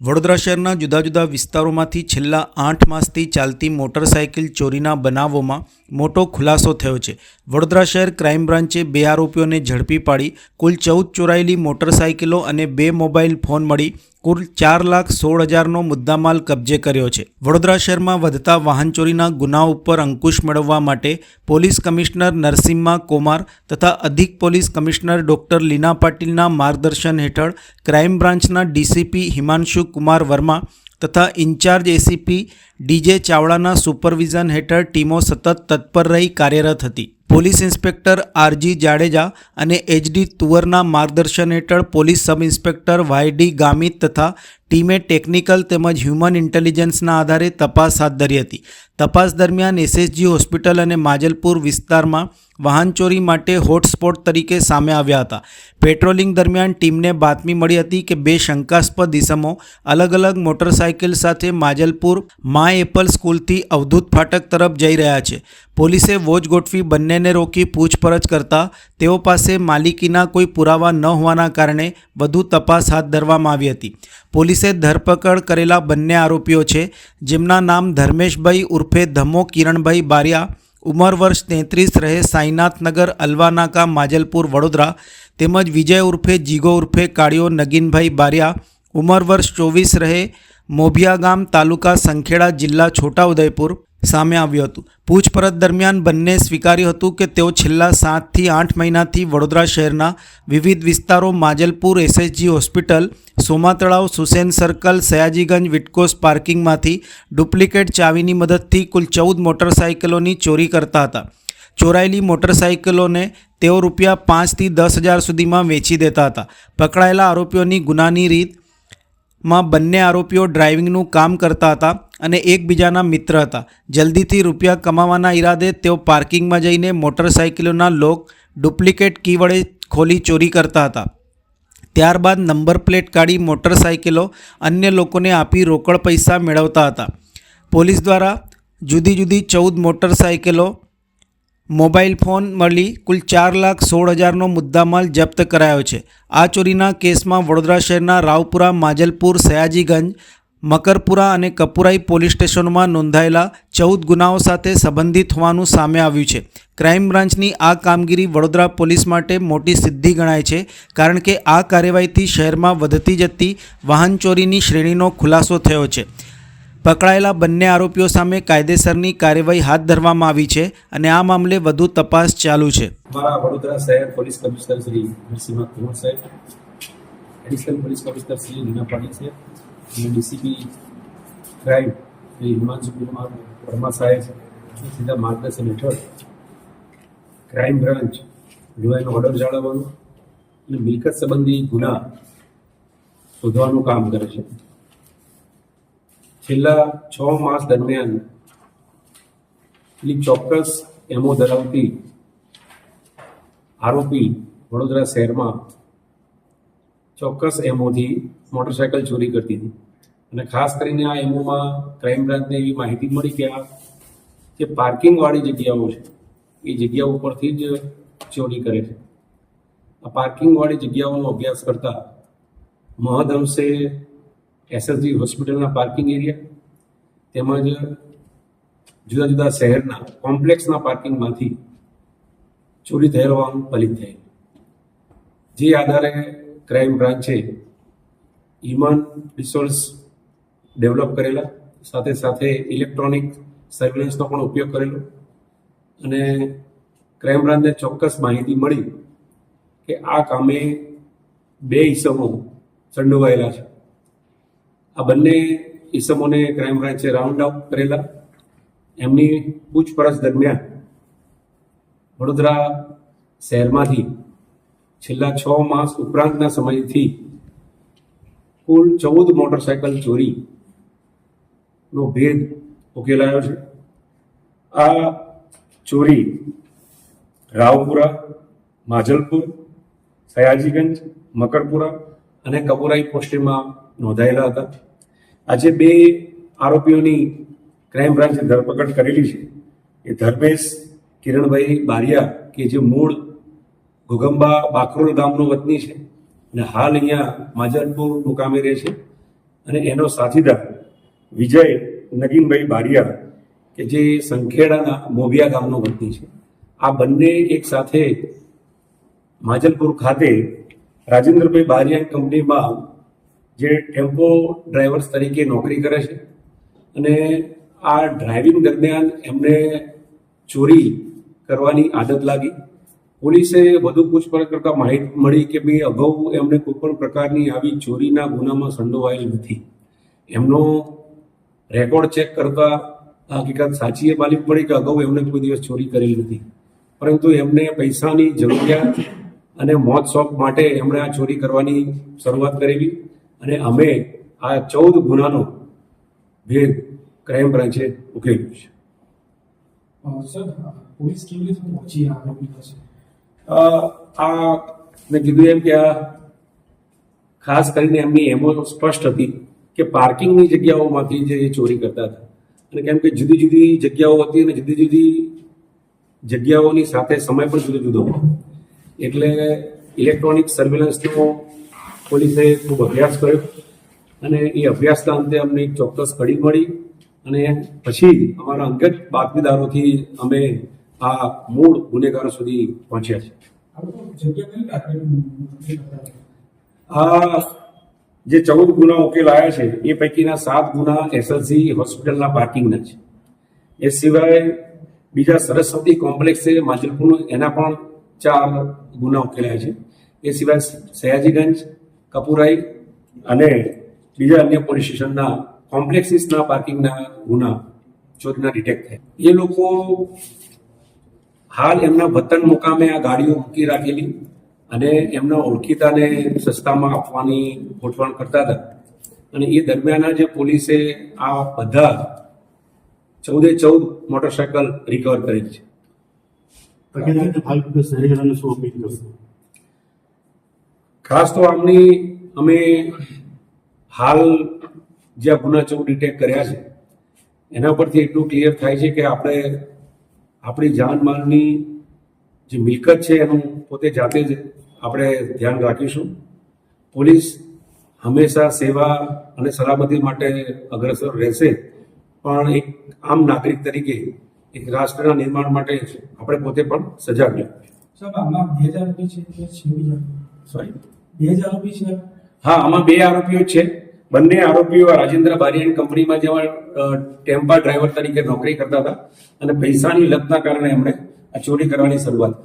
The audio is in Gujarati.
વડોદરા શહેરના જુદા જુદા વિસ્તારોમાંથી છેલ્લા આઠ માસથી ચાલતી મોટરસાયકલ ચોરીના બનાવોમાં મોટો ખુલાસો થયો છે. વડોદરા શહેર ક્રાઇમ બ્રાન્ચે બે આરોપીઓને ઝડપી પાડી, કુલ ચૌદ ચોરાયેલી મોટરસાયકલો અને બે મોબાઈલ ફોન મળી કુલ ચાર લાખ સોળ હજારનો મુદ્દામાલ કબજે કર્યો છે. વડોદરા શહેરમાં વધતા વાહન ચોરીના ગુનાઓ ઉપર અંકુશ મેળવવા માટે પોલીસ કમિશનર નરસિમ્હા કોમાર તથા અધિક પોલીસ કમિશનર ડોક્ટર લીના પાટીલના માર્ગદર્શન હેઠળ ક્રાઇમ બ્રાન્ચના ડીસીપી હિમાંશુ કુમાર વર્મા તથા in charge ACP D J ચાવડાના supervision હેઠળ ટીમો સતત તત્પર રહી કાર્યરત હતી. પોલીસ ઇન્સ્પેક્ટર આરજી જાડેજા અને એચડી તુવરના માર્ગદર્શન હેઠળ police sub inspector YD Gamit તથા ટીમે ટેકનિકલ તેમજ હ્યુમન ઇન્ટેલિજન્સના આધારે તપાસ હાથ ધરી હતી. તપાસ દરમિયાન એસએસજી હોસ્પિટલ અને માજલપુર વિસ્તારમાં વાહન ચોરી માટે હોટસ્પોટ તરીકે સામે આવ્યા હતા. પેટ્રોલિંગ દરમિયાન ટીમને બાતમી મળી હતી કે બે શંકાસ્પદ ઇસમો અલગ અલગ મોટરસાયકલ સાથે માજલપુર, મા એપલ સ્કૂલથી અવધૂત ફાટક તરફ જઈ રહ્યા છે. પોલીસે વોચ ગોઠવી બંનેને રોકી પૂછપરછ કરતા તેઓ પાસે માલિકીના કોઈ પુરાવા ન હોવાના કારણે વધુ તપાસ હાથ ધરવામાં આવી હતી. પોલીસે ધરપકડ કરેલા બંને આરોપીઓ છે, જેમના નામ ધર્મેશભાઈ ઉર્ફે ધમો કિરણભાઈ બારિયા, ઉંમર વર્ષ તેત્રીસ રહે સાઈનાથનગર, અલવાનાકા, માજલપુર, વડોદરા, તેમજ વિજય ઉર્ફે જીગો ઉર્ફે કાળિયો નગીનભાઈ બારિયા, ઉંમર વર્ષ ચોવીસ રહે મોભિયા ગામ તાલુકા સંખેડા જિલ્લા છોટાઉદેપુર સામે આવ્યું હતું. પૂછપરછ દરમિયાન બંને સ્વીકાર્યું હતું કે તેઓ છેલ્લા સાતથી આઠ મહિનાથી વડોદરા શહેરના વિવિધ વિસ્તારો, Majalpur, SSG hospital Soma Talav Susen circle, Sayajiganj, Vitcos પાર્કિંગમાંથી duplicate ચાવીની મદદથી કુલ ચૌદ મોટરસાયકલોની ચોરી કરતા હતા. ચોરાયેલી મોટરસાયકલોને તેઓ રૂપિયા પાંચથી દસ હજાર સુધીમાં વેચી દેતા હતા. પકડાયેલા આરોપીઓની ગુનાની રીત માં બંને આરોપીઓ ડ્રાઇવિંગનું કામ કરતા હતા અને એકબીજાના મિત્ર હતા. જલ્દીથી રૂપિયા કમાવાના ઈરાદે તેઓ પાર્કિંગમાં જઈને મોટરસાયકલોના લોક ડુપ્લિકેટ કી વડે ખોલી ચોરી કરતા હતા. ત્યારબાદ નંબર પ્લેટ કાઢી મોટરસાયકલો અન્ય લોકોને આપી રોકડ પૈસા મેળવતા હતા. પોલીસ દ્વારા જુદી જુદી ચૌદ મોટરસાયકલો મોબાઈલ ફોન મળી કુલ ચાર લાખ સોળ હજારનો મુદ્દામાલ જપ્ત કરાયો છે. આ ચોરીના કેસમાં વડોદરા શહેરના રાવપુરા, માજલપુર, સયાજીગંજ, મકરપુરા અને કપુરાઈ પોલીસ સ્ટેશનમાં નોંધાયેલા ચૌદ ગુનાઓ સાથે સંબંધિત હોવાનું સામે આવ્યું છે. ક્રાઇમ બ્રાન્ચની આ કામગીરી વડોદરા પોલીસ માટે મોટી સિદ્ધિ ગણાય છે, કારણ કે આ કાર્યવાહીથી શહેરમાં વધતી જતી વાહન ચોરીની શ્રેણીનો ખુલાસો થયો છે. પકડાયેલા બંને આરોપીઓ સામે કાયદેસરની કાર્યવાહી હાથ ધરવામાં આવી છે અને આ મામલે વધુ તપાસ ચાલુ છે. અમારા વડોદરા શહેર પોલીસ કમિશનર શ્રી નરસિંહ કુમાર સાહેબ, additional police commissioner Shri Nina Patil છે અને ડીસીપી ક્રાઇમ શ્રી હિમાંશુ કુમાર વર્મા સાહેબ સીધા માર્ગદર્શન હેઠળ ક્રાઇમ બ્રાન્ચ લોહીનો ઓર્ડર જાળવવાનો અને મિલકત સંબંધી ગુના શોધવાનું કામ કરે છે. છેલ્લા છ માસ દરમિયાન કેટલીક ચોક્કસ એમો ધરાવતી આરોપી વડોદરા શહેરમાં ચોક્કસ એમોથી મોટરસાયકલ ચોરી કરતી હતી. અને ખાસ કરીને આ એમોમાં ક્રાઇમ બ્રાન્ચને એવી માહિતી મળી કે આ જે પાર્કિંગવાળી જગ્યાઓ છે, એ જગ્યાઓ ઉપરથી જ ચોરી કરે છે. આ પાર્કિંગવાળી જગ્યાઓનો અભ્યાસ કરતા મહદઅંશે એસએસજી હોસ્પિટલના પાર્કિંગ એરિયા તેમજ જુદા જુદા શહેરના કોમ્પ્લેક્સના પાર્કિંગમાંથી ચોરી થયેલ હોવાનું ફલિત થયેલ. જે આધારે ક્રાઇમ બ્રાન્ચે હ્યુમન રિસોર્સ ડેવલપ કરેલા, સાથે સાથે ઇલેક્ટ્રોનિક સર્વેલન્સનો પણ ઉપયોગ કરેલો અને ક્રાઇમ બ્રાન્ચને ચોક્કસ માહિતી મળી કે આ કામે બે ઈસમો સંડોવાયેલા છે. આ બંને ઈસમોને ક્રાઇમ બ્રાન્ચે રાઉન્ડ અપ કરેલા. એમની પૂછપરછ દરમિયાન વડોદરા શહેરમાંથી છેલ્લા છ માસ ઉપરાંતના સમયથી કુલ ચૌદ મોટરસાયકલ ચોરીનો ભેદ ઉકેલાયો છે. આ ચોરી રાવપુરા, માજલપુર, સયાજીગંજ, મકરપુરા અને કપુરાઈ પોસ્ટમાં નોંધાયેલા હતા. આજે બે આરોપીઓની ક્રાઇમ બ્રાન્ચે ધરપકડ કરેલી છે. એ ધર્મેશ, કિરણભાઈ બારિયા, કે જે મૂળ ઘોગંબા બાકરોલ ગામનો વતની છે અને હાલ અહીંયા માજલપુર મુકામે રહે છે. અને એનો સાથીદાર વિજય નગીનભાઈ બારિયા, કે જે સંખેડાના મોભિયા ગામનો વતની છે. આ બંને એક સાથે માજલપુર ખાતે રાજેન્દ્રભાઈ બારિયા કંપનીમાં જે ટેમ્પો ડ્રાઈવર્સ તરીકે નોકરી કરે છે. અને આ ડ્રાઇવિંગ દરમિયાન એમને ચોરી કરવાની આદત લાગી. પોલીસે વધુ પૂછપરછ કરતા માહિતી મળી કે ભાઈ અગાઉ એમને કોઈ પણ પ્રકારની આવી ચોરીના ગુનામાં સંડોવાયેલ નથી. એમનો રેકોર્ડ ચેક કરતા હકીકત સાચી એ માલિક પડી કે અગાઉ એમણે કોઈ દિવસ ચોરી કરેલી નથી. પરંતુ એમને પૈસાની જરૂરિયાત અને મોત શોખ માટે એમણે આ ચોરી કરવાની શરૂઆત કરેલી. અને અમે આ ચૌદ ગુનાનો ભેદ ક્રાઇમ બ્રાન્ચે ઉકેલ્યો છે. આ મેં કીધું એમ કે આ ખાસ કરીને એમની એમો સ્પષ્ટ હતી કે પાર્કિંગની જગ્યાઓમાંથી જે ચોરી કરતા હતા. અને કેમ કે જુદી જુદી જગ્યાઓ હતી અને જુદી જુદી જગ્યાઓની સાથે સમય પણ જુદો જુદો હતો. એટલે ઇલેક્ટ્રોનિક સર્વેલન્સનો પોલીસે ખૂબ અભ્યાસ કર્યો અને એ અભ્યાસના અંતે અમને એક ચોક્કસ કડી મળી અને પછી અમારા અંગત બાતમીદારોથી અમે આ મૂળ ગુનેગારો સુધી પહોંચ્યા છે આ જે ચૌદ ગુના ઉકેલાયા છે, એ પૈકીના સાત ગુના એસએલસી હોસ્પિટલના પાર્કિંગના છે. એ સિવાય બીજા સરસ્વતી કોમ્પ્લેક્સ માજલપુરનું એના પણ ચાર ગુના ઉકેલાયા છે. એ સિવાય સયાજીગંજ કપુરાઈ અને બીજા અન્ય પોલીસ સ્ટેશનના કોમ્પ્લેક્સીસના પાર્કિંગના ગુના ચોરીના ડિટેક્ટ થયા. એ લોકો હાલ એમના વતન મુકામે આ ગાડીઓ મૂકી રાખેલી અને એમના ઓળખીતાને સસ્તામાં આપવાની ગોઠવણ કરતા હતા. અને એ દરમિયાન જે પોલીસે આ બધા ચૌદે ચૌદ મોટરસાયકલ રિકવર કરી છે. ખાસ તો આમની અમે હાલ જે આ ગુના ચૌદ ડિટેક્ટ કર્યા છે એના પરથી એટલું ક્લિયર થાય છે કે આપણે આપણી જાનમાલની જે મિલકત છે એનું પોતે જાતે જ આપણે ધ્યાન રાખીશું. પોલીસ હંમેશા સેવા અને સલામતી માટે અગ્રસર રહેશે પણ એક આમ નાગરિક તરીકે એક રાષ્ટ્રના નિર્માણ માટે આપણે પોતે પણ સજાગ રહેવું સાહેબ આમાં બે હજાર રૂપિયા છે સોરી આરોપી છે? હા, આમાં બે આરોપીઓ છે. બંને આરોપીઓ રાજેન્દ્ર બારિયાની કંપનીમાં જેવા ટેમ્પા ડ્રાઈવર તરીકે નોકરી કરતા હતા. અને પૈસાની લતના કારણે એમણે આ ચોરી કરવાની શરૂઆત કરી.